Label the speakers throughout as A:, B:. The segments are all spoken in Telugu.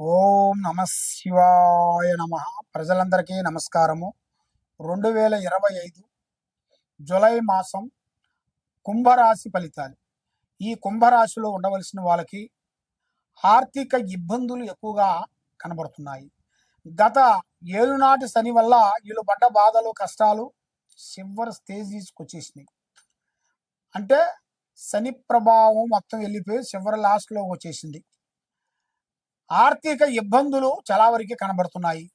A: ఓం నమ శివాయ నమ. ప్రజలందరికీ నమస్కారము. రెండు వేల ఇరవై ఐదు జులై మాసం కుంభరాశి ఫలితాలు. ఈ కుంభరాశిలో ఉండవలసిన వాళ్ళకి ఆర్థిక ఇబ్బందులు ఎక్కువగా కనబడుతున్నాయి. గత ఏలునాటి శని వల్ల వీళ్ళు పడ్డ బాధలు కష్టాలు చివరి స్టేజీస్కి వచ్చేసినాయి. అంటే శని ప్రభావం మొత్తం వెళ్ళిపోయి చివరి లాస్ట్లో వచ్చేసింది. ఆర్థిక ఇబ్బందులు చాలా వరకు కనబడుతున్నాయి.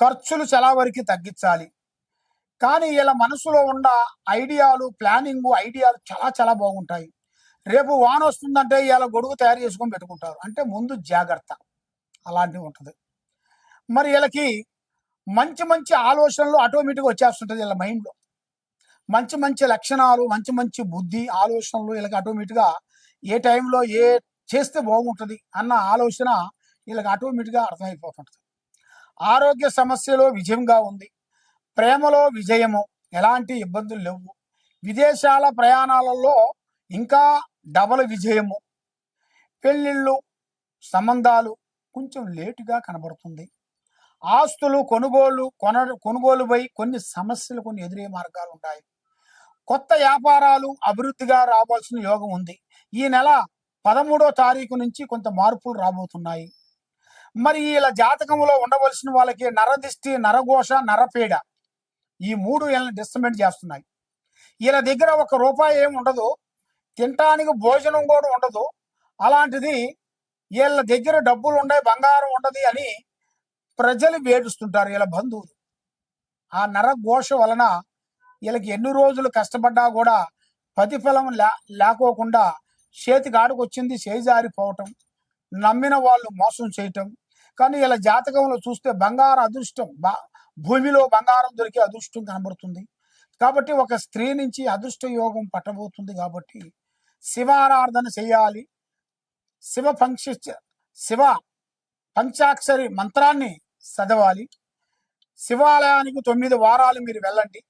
A: ఖర్చులు చాలా వరకు తగ్గించాలి. కానీ ఇలా మనసులో ఉన్న ఐడియాలు ప్లానింగ్ ఐడియాలు చాలా చాలా బాగుంటాయి. రేపు వాన వస్తుందంటే ఇలా గొడుగు తయారు చేసుకొని పెట్టుకుంటారు. అంటే ముందు జాగ్రత్త. అలాంటివి ఉంటుంది. మరి వీళ్ళకి మంచి మంచి ఆలోచనలు ఆటోమేటిక్గా వచ్చేస్తుంటుంది వీళ్ళ మైండ్లో. మంచి మంచి లక్షణాలు మంచి మంచి బుద్ధి ఆలోచనలు వీళ్ళకి ఆటోమేటిక్గా ఏ టైంలో ఏ చేస్తే బాగుంటుంది అన్న ఆలోచన వీళ్ళకి ఆటోమేటిక్గా అర్థమైపోతుంటుంది. ఆరోగ్య సమస్యలో విజయంగా ఉంది. ప్రేమలో విజయము ఎలాంటి ఇబ్బందులు లేవు. విదేశాల ప్రయాణాలలో ఇంకా డబల్ విజయము. పెళ్ళిళ్ళు సంబంధాలు కొంచెం లేటుగా కనబడుతుంది. ఆస్తులు కొనుగోలు కొన కొనుగోలుపై కొన్ని సమస్యలు కొన్ని ఎదురయ్యే మార్గాలు ఉంటాయి కొత్త వ్యాపారాలు అభివృద్ధిగా రావాల్సిన యోగం ఉంది. ఈ నెల పదమూడో తారీఖు నుంచి కొంత మార్పులు రాబోతున్నాయి. మరి ఇలా జాతకంలో ఉండవలసిన వాళ్ళకి నరదిష్టి నరఘోష నరపీడ ఈ మూడు వీళ్ళని డిస్టర్బెంట్ చేస్తున్నాయి. వీళ్ళ దగ్గర ఒక రూపాయి ఏమి ఉండదు. తినటానికి భోజనం కూడా ఉండదు. అలాంటిది వీళ్ళ దగ్గర డబ్బులు ఉన్నాయి బంగారం ఉండదు అని ప్రజలు వేడుస్తుంటారు వీళ్ళ బంధువులు. ఆ నరఘోష వలన వీళ్ళకి ఎన్ని రోజులు కష్టపడ్డా కూడా ప్రతిఫలం లే లేకోకుండా చేతికి ఆడుకొచ్చింది చేజారిపోవటం నమ్మిన వాళ్ళు మోసం చేయటం కానీ ఇలా జాతకంలో చూస్తే బంగారు అదృష్టం బా భూమిలో బంగారం దొరికే అదృష్టం కనబడుతుంది. కాబట్టి ఒక స్త్రీ నుంచి అదృష్ట యోగం పట్టబోతుంది కాబట్టి శివారాధన చేయాలి. శివ పంక్ష శివ పంచాక్షరి మంత్రాన్ని చదవాలి. శివాలయానికి తొమ్మిది వారాలు మీరు వెళ్ళండి.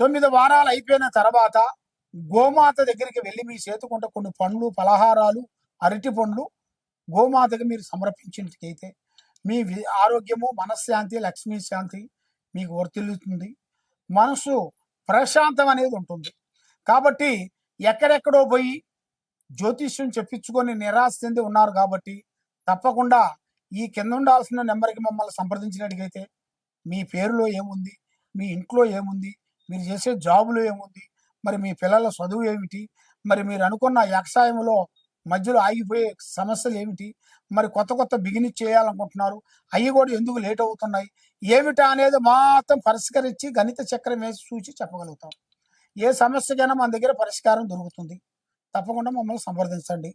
A: తొమ్మిది వారాలు అయిపోయిన తర్వాత గోమాత దగ్గరికి వెళ్ళి మీ చేతుకుంట కొన్ని పండ్లు పలహారాలు అరటి పండ్లు గోమాతకి మీరు సమర్పించినట్లయితే మీ ఆరోగ్యము మనశ్శాంతి లక్ష్మీ శాంతి మీకు వర్తిల్లుతుంది. మనసు ప్రశాంతం అనేది ఉంటుంది. కాబట్టి ఎక్కడెక్కడో పోయి జ్యోతిష్యం చెప్పించుకొని నిరాశ చెంది ఉన్నారు కాబట్టి తప్పకుండా ఈ కింద ఉండాల్సిన నెంబర్కి మమ్మల్ని సంప్రదించినట్టుగైతే మీ పేరులో ఏముంది మీ ఇంట్లో ఏముంది మీరు చేసే జాబులో ఏముంది మరి మీ పిల్లల చదువు ఏమిటి మరి మీరు అనుకున్న వ్యవసాయంలో మధ్యలో ఆగిపోయే సమస్యలు ఏమిటి? మరి కొత్త కొత్త బిగినింగ్ చేయాలనుకుంటున్నారు. అవి కూడా ఎందుకు లేట్ అవుతున్నాయి? ఏమిటా అనేది మాత్రం పరిష్కరించి గణిత చక్రం వేసి చూసి చెప్పగలుగుతాం. ఏ సమస్యకైనా మన దగ్గర పరిష్కారం దొరుకుతుంది. తప్పకుండా మమ్మల్ని సంప్రదించండి.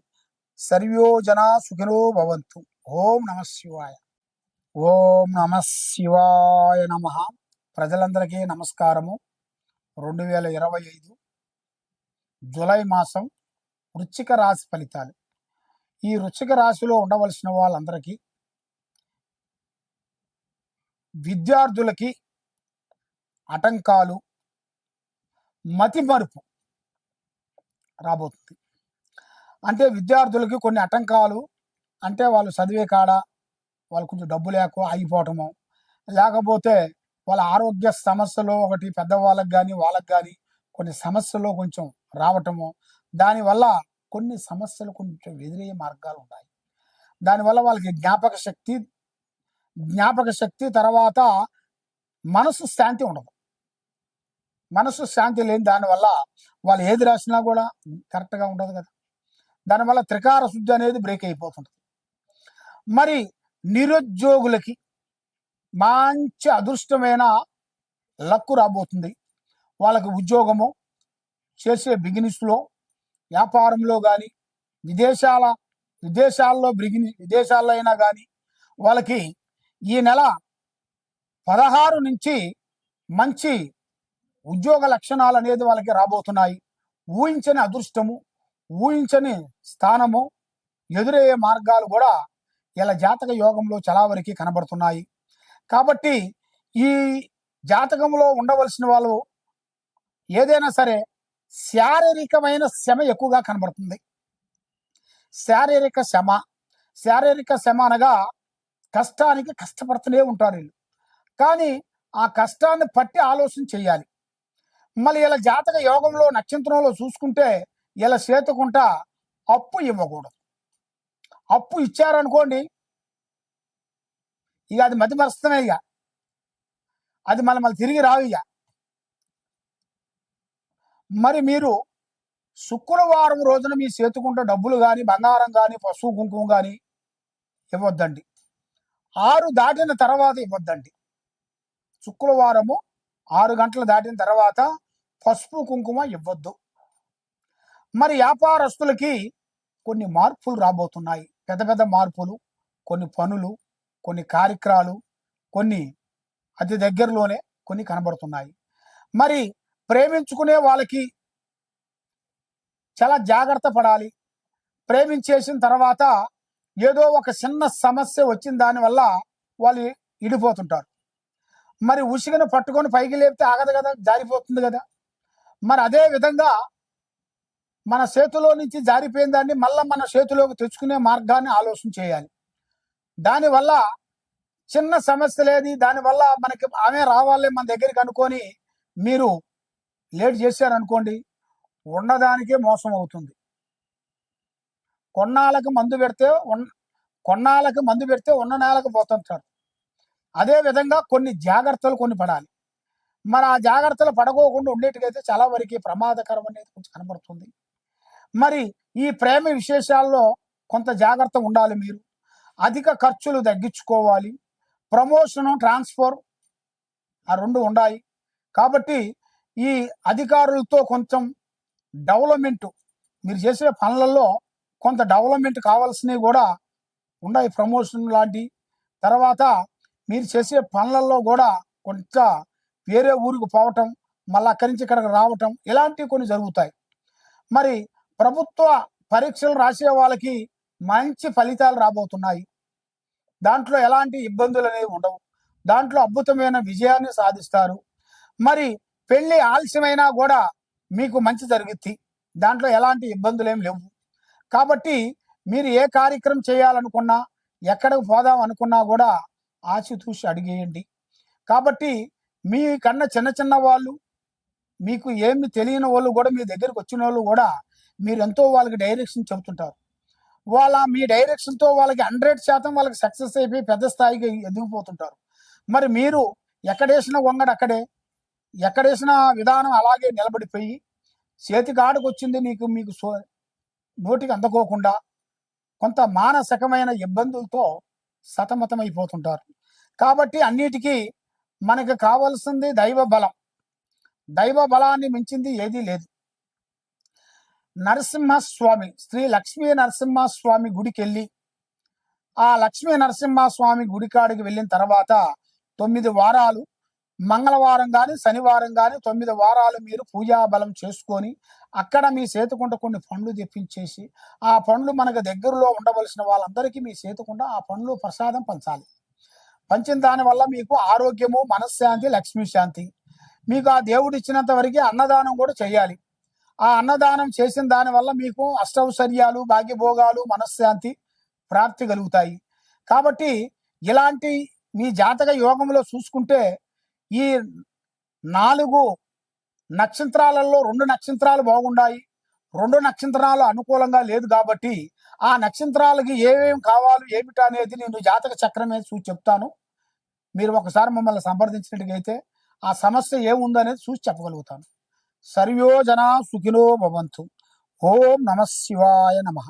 A: సర్వో జన సుఖినో భవంతు. ఓం నమ శివాయ. ఓం నమ శివాయ నమ. ప్రజలందరికీ నమస్కారము. రెండు వేల ఇరవై ఐదు జూలై మాసం వృచ్చిక రాశి ఫలితాలు. ఈ వృచ్చిక రాశిలో ఉండవలసిన వాళ్ళందరికీ విద్యార్థులకి ఆటంకాలు మతిమరుపు రాబోతుంది. అంటే విద్యార్థులకి కొన్ని ఆటంకాలు అంటే వాళ్ళు చదివే కాడ వాళ్ళు కొంచెం డబ్బు లేక ఆగిపోవటము లేకపోతే వాళ్ళ ఆరోగ్య సమస్యలు ఒకటి పెద్దవాళ్ళకి కానీ వాళ్ళకి కానీ కొన్ని సమస్యలు కొంచెం రావటము దానివల్ల కొన్ని సమస్యలు కొంచెం ఎదురయ్యే మార్గాలు ఉన్నాయి దానివల్ల వాళ్ళకి జ్ఞాపక శక్తి జ్ఞాపక శక్తి తర్వాత మనసు శాంతి ఉండదు. మనసు శాంతి లేని దానివల్ల వాళ్ళు ఏది రాసినా కూడా కరెక్ట్గా ఉండదు కదా. దానివల్ల త్రికార శుద్ధి అనేది బ్రేక్ అయిపోతుంది మరి నిరుద్యోగులకి మంచి అదృష్టమైన లక్కు రాబోతుంది. వాళ్ళకి ఉద్యోగము చేసే బిజినెస్లో వ్యాపారంలో కానీ విదేశాల విదేశాల్లో బ్రిగిని విదేశాల్లో అయినా కానీ వాళ్ళకి ఈ నెల పదహారు నుంచి మంచి ఉద్యోగ లక్షణాలు అనేది వాళ్ళకి రాబోతున్నాయి. ఊహించని అదృష్టము ఊహించని స్థానము ఎదురయ్యే మార్గాలు కూడా ఇలా జాతక యోగంలో చాలా వరకు కనబడుతున్నాయి. కాబట్టి ఈ జాతకంలో ఉండవలసిన వాళ్ళు ఏదైనా సరే శారీరకమైన శ్రమ ఎక్కువగా కనబడుతుంది. శారీరక శ్రమ శారీరక శ్రమ అనగా కష్టానికి కష్టపడుతూనే ఉంటారు వీళ్ళు. కానీ ఆ కష్టాన్ని పట్టి ఆలోచన చేయాలి. మళ్ళీ ఇలా జాతక యోగంలో నక్షత్రంలో చూసుకుంటే ఇలా చేతుకుంట అప్పు ఇవ్వకూడదు. అప్పు ఇచ్చారనుకోండి ఇక అది మతి ఇక. అది మళ్ళీ మళ్ళీ తిరిగి రావు ఇక. మరి మీరు శుక్రవారం రోజున మీ చేతుకుంటే డబ్బులు కానీ బంగారం కానీ పశువు కుంకుమ కానీ ఇవ్వద్దండి. ఆరు దాటిన తర్వాత ఇవ్వద్దండి. శుక్రవారము ఆరు గంటలు దాటిన తర్వాత పసుపు కుంకుమ ఇవ్వద్దు. మరి వ్యాపారస్తులకి కొన్ని మార్పులు రాబోతున్నాయి. పెద్ద పెద్ద మార్పులు కొన్ని పనులు కొన్ని కార్యక్రమాలు కొన్ని అతి దగ్గరలోనే కొన్ని కనబడుతున్నాయి. మరి ప్రేమించుకునే వాళ్ళకి చాలా జాగ్రత్త పడాలి. ప్రేమించేసిన తర్వాత ఏదో ఒక చిన్న సమస్య వచ్చిన దానివల్ల వాళ్ళు ఇడిపోతుంటారు. మరి ఉసిగను పట్టుకొని పైకి లేపితే ఆగదు కదా? జారిపోతుంది కదా? మరి అదే విధంగా మన చేతిలో నుంచి జారిపోయిన దాన్ని మళ్ళీ మన చేతిలోకి తెచ్చుకునే మార్గాన్ని ఆలోచన చేయాలి. దానివల్ల చిన్న సమస్య లేని దానివల్ల మనకి ఆమె రావాలి మన దగ్గరికి అనుకొని మీరు లేట్ చేశారనుకోండి ఉన్నదానికే మోసం అవుతుంది. కొన్నాళ్ళకి మందు పెడితే ఉన్న కొన్నాళ్ళకి మందు పెడితే ఉన్న నేలకు పోతుంటారు. అదే విధంగా కొన్ని జాగ్రత్తలు కొన్ని పడాలి. మరి ఆ జాగ్రత్తలు పడకోకుండా ఉండేట్టుకైతే చాలా వరకు ప్రమాదకరం అనేది కొంచెం కనబడుతుంది. మరి ఈ ప్రేమ విశేషాల్లో కొంత జాగ్రత్త ఉండాలి మీరు. అధిక ఖర్చులు తగ్గించుకోవాలి. ప్రమోషను ట్రాన్స్ఫర్ ఆ రెండు ఉండాలి. కాబట్టి ఈ అధికారులతో కొంచెం డెవలప్మెంట్ మీరు చేసే పనులలో కొంత డెవలప్మెంట్ కావాల్సినవి కూడా ఉన్నాయి ప్రమోషన్ లాంటి. తర్వాత మీరు చేసే పనులలో కూడా కొంత వేరే ఊరికి పోవటం మళ్ళీ అక్కడి నుంచి ఇక్కడికి రావటం ఇలాంటివి కొన్ని జరుగుతాయి. మరి ప్రభుత్వ పరీక్షలు రాసే వాళ్ళకి మంచి ఫలితాలు రాబోతున్నాయి. దాంట్లో ఎలాంటి ఇబ్బందులు అనేవి ఉండవు. దాంట్లో అద్భుతమైన విజయాన్ని సాధిస్తారు. మరి పెళ్ళి ఆలస్యమైనా కూడా మీకు మంచి జరుగుద్ది. దాంట్లో ఎలాంటి ఇబ్బందులు ఏం లేవు. కాబట్టి మీరు ఏ కార్యక్రమం చేయాలనుకున్నా ఎక్కడికి పోదాం అనుకున్నా కూడా ఆచితూచి అడిగేయండి. కాబట్టి మీ కన్నా చిన్న చిన్న వాళ్ళు మీకు ఏమి తెలియని వాళ్ళు కూడా మీ దగ్గరికి వచ్చిన వాళ్ళు కూడా మీరు ఎంతో వాళ్ళకి డైరెక్షన్ చెబుతుంటారు. వాళ్ళ మీ డైరెక్షన్తో వాళ్ళకి హండ్రెడ్ శాతం వాళ్ళకి సక్సెస్ అయిపోయి పెద్ద స్థాయికి ఎదిగిపోతుంటారు. మరి మీరు ఎక్కడేసిన వంగడు అక్కడే. ఎక్కడేసిన విధానం అలాగే నిలబడిపోయి చేతికాడకు వచ్చింది నీకు మీకు సో నోటికి అందుకోకుండా కొంత మానసికమైన ఇబ్బందులతో సతమతమైపోతుంటారు. కాబట్టి అన్నిటికీ మనకు కావాల్సింది దైవ బలం. దైవ బలాన్ని మించింది ఏదీ లేదు. నరసింహస్వామి శ్రీ లక్ష్మీ నరసింహస్వామి గుడికి వెళ్ళి ఆ లక్ష్మీ నరసింహస్వామి గుడి కాడికి వెళ్ళిన తర్వాత తొమ్మిది వారాలు మంగళవారం కానీ శనివారం కానీ తొమ్మిది వారాలు మీరు పూజా బలం చేసుకొని అక్కడ మీ సేతుకుంట కొన్ని పండ్లు తెప్పించేసి ఆ పండ్లు మనకు దగ్గరలో ఉండవలసిన వాళ్ళందరికీ మీ సేతుకుంట ఆ పండ్లు ప్రసాదం పంచాలి. పంచిన దానివల్ల మీకు ఆరోగ్యము మనశ్శాంతి లక్ష్మీ శాంతి. మీకు ఆ దేవుడు ఇచ్చినంత వరకు అన్నదానం కూడా చేయాలి. ఆ అన్నదానం చేసిన దానివల్ల మీకు అష్టౌశ్వర్యాలు భాగ్యభోగాలు మనశ్శాంతి ప్రాప్తి కలుగుతాయి. కాబట్టి ఇలాంటి మీ జాతక యోగంలో చూసుకుంటే ఈ నాలుగు నక్షత్రాలలో రెండు నక్షత్రాలు బాగుండాయి. రెండు నక్షత్రాలు అనుకూలంగా లేదు కాబట్టి ఆ నక్షత్రాలకి ఏమేమి కావాలి ఏమిటి అనేది నేను జాతక చక్రం మీద చూసి చెప్తాను. మీరు ఒకసారి మమ్మల్ని సంప్రదించినట్టుగైతే ఆ సమస్య ఏముందనేది చూసి చెప్పగలుగుతాను. సర్వో సుఖినో భవంతు. ఓం నమ శివాయ నమః.